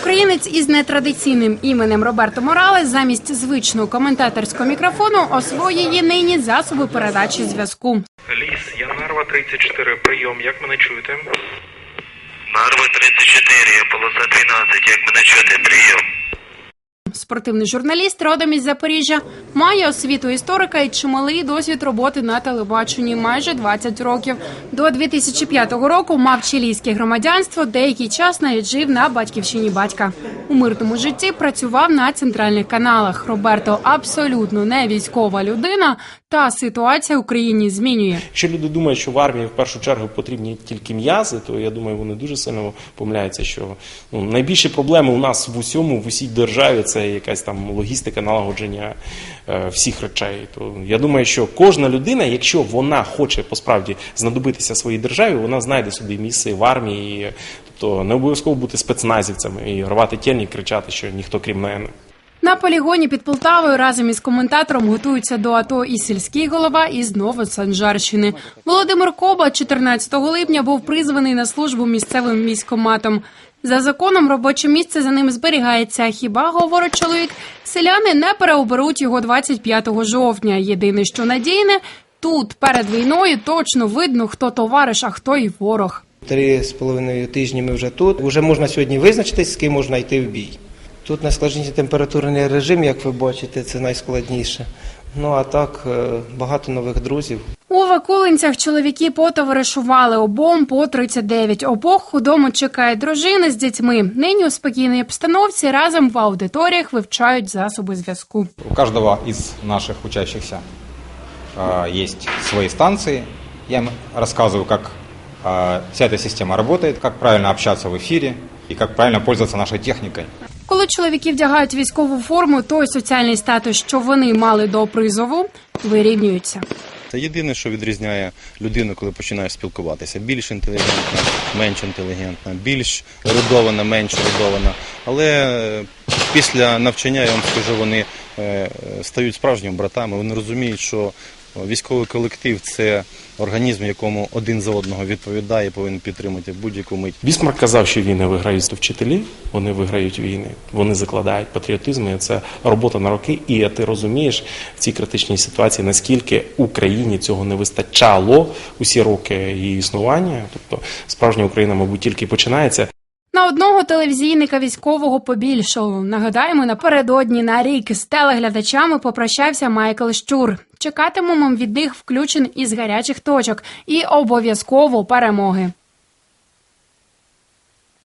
Українець із нетрадиційним іменем Роберто Моралес замість звичного коментаторського мікрофону освоює нині засоби передачі зв'язку. Ліс, я Нарва 34, прийом, як мене чуєте? Нарва 34, полоса 12, як мене чути, прийом. Спортивний журналіст родом із Запоріжжя має освіту історика і чималий досвід роботи на телебаченні майже 20 років. До 2005 року мав чилійське громадянство. Деякий час навіть жив на батьківщині батька. У мирному житті працював на центральних каналах. Роберто абсолютно не військова людина. Та ситуація в Україні змінює. Якщо люди думають, що в армії в першу чергу потрібні тільки м'язи, то я думаю, вони дуже сильно помиляються, що ну, найбільші проблеми у нас в усьому, в усій державі це якась там логістика налагодження е, всіх речей. То я думаю, що кожна людина, якщо вона хоче посправді знадобитися своїй державі, вона знайде собі місце в армії. Тобто не обов'язково бути спецназівцями і рвати тіні, кричати, що ніхто крім мене. На полігоні під Полтавою разом із коментатором готуються до АТО і сільський голова із Новосанжарщини. Володимир Коба 14 липня був призваний на службу місцевим військоматом. За законом робоче місце за ним зберігається. Хіба говорить чоловік, селяни не переоберуть його 25 жовтня. Єдине, що надійне, тут перед війною точно видно, хто товариш, а хто і ворог. Три з половиною тижні ми вже тут. Уже можна сьогодні визначитись, з ким можна йти в бій. Тут найскладніший температурний режим, як ви бачите, це найскладніше. Ну а так е, багато нових друзів. У Вакулинцях чоловіки потоваришували обом по 39. Обох худому чекає дружини з дітьми. Нині у спокійній обстановці разом в аудиторіях вивчають засоби зв'язку. У каждого из наших учащихся э, есть свои станции. Я им рассказываю, как э, вся эта система работает, как правильно общаться в эфире и как правильно пользоваться нашей техникой. Коли чоловіки вдягають військову форму, той соціальний статус, що вони мали до призову, вирівнюється. Це єдине, що відрізняє людину, коли починаєш спілкуватися. Більш інтелігентна, менш інтелігентна, більш родована, менш родована. Але е, після навчання, я вам скажу, вони стають справжніми братами. Вони розуміють, що військовий колектив це організм, якому один за одного відповідає, повинен підтримати будь-яку мить. Бісмарк казав, що війни виграють вчителі, вони виграють війни, вони закладають патріотизм, і це робота на роки. І ти розумієш в цій критичній ситуації, наскільки Україні цього не вистачало усі роки її існування. Тобто справжня Україна, мабуть, тільки починається. На одного телевізійника військового побільшало. Нагадаємо, напередодні на рік з телеглядачами попрощався Майкл Щур. Чекатимемо від них включень із гарячих точок і обов'язково перемоги.